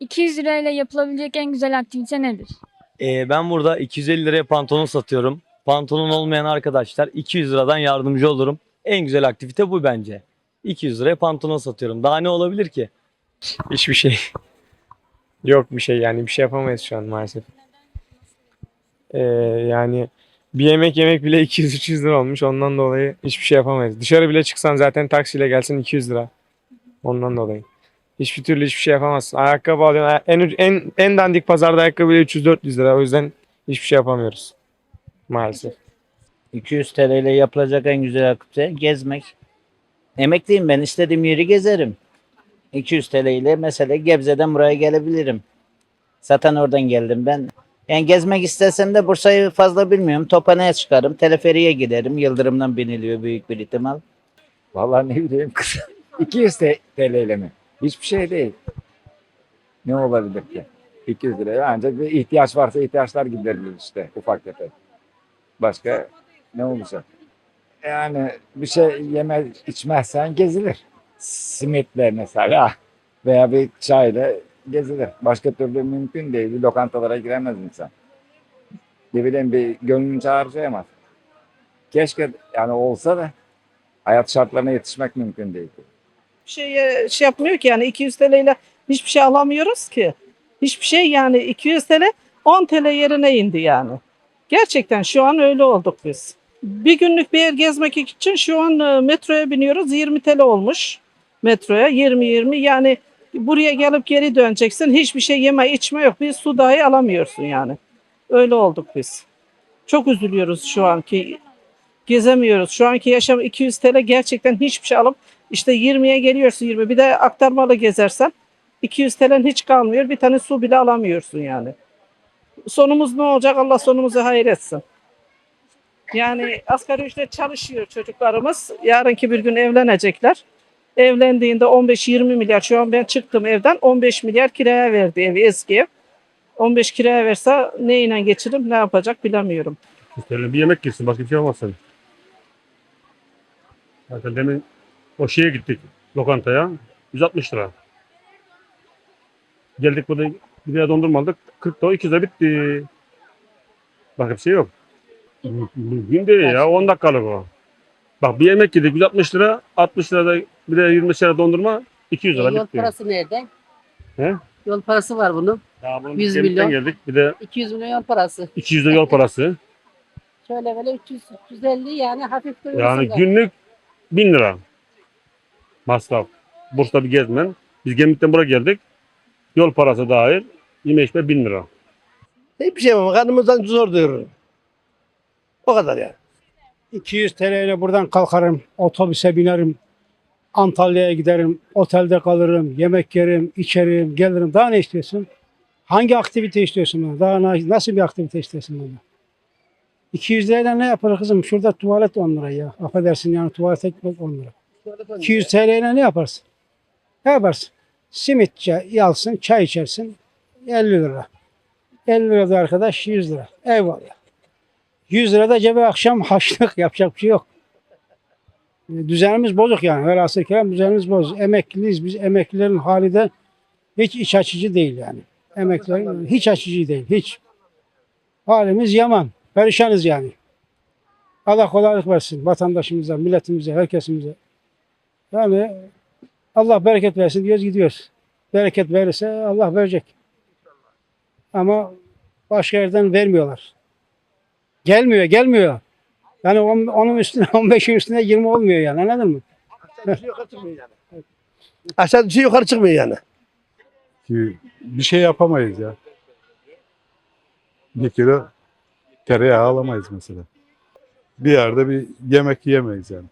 200 lirayla yapılabilecek en güzel aktivite nedir? Ee, ben burada 250 liraya pantolon satıyorum. Pantolon olmayan arkadaşlar 200 liradan yardımcı olurum. En güzel aktivite bu bence. 200 liraya pantolon satıyorum. Daha ne olabilir ki? Hiçbir şey. Yok bir şey yani bir şey yapamayız şu an maalesef. Ee, yani bir yemek yemek bile 200-300 lira olmuş. Ondan dolayı hiçbir şey yapamayız. Dışarı bile çıksan zaten taksiyle gelsin 200 lira. Ondan dolayı. Hiçbir türlü hiçbir şey yapamazsın. Ayakkabı alıyorsun. En, en, en dandik pazarda ayakkabı bile 300-400 lira. O yüzden hiçbir şey yapamıyoruz. Maalesef. 200 TL ile yapılacak en güzel aktivite gezmek. Emekliyim ben istediğim yeri gezerim. 200 TL ile mesela Gebze'den buraya gelebilirim. Zaten oradan geldim ben. Yani gezmek istesem de Bursa'yı fazla bilmiyorum. Tophane'ye çıkarım, teleferiye giderim. Yıldırımdan biniliyor büyük bir ihtimal. Vallahi ne bileyim kız. 200 T- TL ile mi? Hiçbir şey değil. Ne olabilir ki? 200 liraya ancak bir ihtiyaç varsa ihtiyaçlar giderilir işte ufak tefek. Başka ne olacak? Yani bir şey yeme içmezsen gezilir. Simitle mesela veya bir çayla gezilir. Başka türlü mümkün değil. Bir lokantalara giremez insan. Ne bileyim bir gönlünce harcayamaz. Keşke yani olsa da hayat şartlarına yetişmek mümkün değil. Şey, şey yapmıyor ki yani 200 TL ile hiçbir şey alamıyoruz ki. Hiçbir şey yani 200 TL 10 TL yerine indi yani. Gerçekten şu an öyle olduk biz. Bir günlük bir yer gezmek için şu an e, metroya biniyoruz 20 TL olmuş metroya 20-20 yani buraya gelip geri döneceksin hiçbir şey yeme içme yok bir su dahi alamıyorsun yani. Öyle olduk biz. Çok üzülüyoruz şu anki gezemiyoruz. Şu anki yaşam 200 TL gerçekten hiçbir şey alıp işte 20'ye geliyorsun 20 bir de aktarmalı gezersen 200 TL'n hiç kalmıyor. Bir tane su bile alamıyorsun yani. Sonumuz ne olacak? Allah sonumuzu hayır etsin. Yani asgari ücret çalışıyor çocuklarımız. Yarınki bir gün evlenecekler. Evlendiğinde 15-20 milyar şu an ben çıktım evden 15 milyar kiraya verdi evi eski ev. 15 kiraya verse neyle geçirim ne yapacak bilemiyorum. Üstelik bir yemek girsin başka bir şey olmaz tabii. Zaten demin o şeye gittik lokantaya 160 lira. Geldik burada bir lira dondurma aldık 40 lira 200 lira bitti. Bir şey yok. Mümkün değil ya 10 dakikalık o. Bak bir yemek yedik 160 lira 60 lira da bir de 20 lira dondurma 200 E, lira yol bitti. parası nerede? He? Yol parası var bunun. Ya bunun 100 gemikten milyon. geldik bir de 200 milyon yol parası. 200 lira yol parası. Şöyle böyle 300 350 yani hafif duyuyorsun Yani günlük 1000 lira masraf. Bursa'da bir gezmen. Biz Gemlik'ten buraya geldik. Yol parası dahil. Yeme içme 1000 lira. Hiçbir şey yapamam. Karnımızdan zor doyururum. O kadar yani. 200 TL ile buradan kalkarım, otobüse binerim, Antalya'ya giderim, otelde kalırım, yemek yerim, içerim, gelirim. Daha ne istiyorsun? Hangi aktivite istiyorsun bana? Daha na- nasıl bir aktivite istiyorsun bana? 200 lirayla ne yapar kızım? Şurada tuvalet 10 lira ya. Affedersin yani tuvalete gitmek 10 lira. 200 TL ile ne yaparsın? Ne yaparsın? Simit çay, alsın, çay içersin 50 lira. 50 lira da arkadaş 100 lira. Eyvallah. 100 lira da cebe akşam haçlık yapacak bir şey yok. E, Düzenimiz bozuk yani. Velhasıl kelam düzenimiz bozuk. Emekliyiz. Biz emeklilerin hali de hiç iç açıcı değil yani. Emeklilerin hiç açıcı değil. Hiç. Halimiz yaman. Perişanız yani. Allah kolaylık versin vatandaşımıza, milletimize, herkesimize. Yani Allah bereket versin diyoruz gidiyoruz. Bereket verirse Allah verecek. Ama başka yerden vermiyorlar. Gelmiyor, gelmiyor. Yani on- onun üstüne 15'in üstüne 20 olmuyor yani anladın mı? Aşağı düşüyor yukarı çıkmıyor yani. ki bir şey yapamayız ya. Bir kilo tereyağı alamayız mesela. Bir yerde bir yemek yiyemeyiz yani.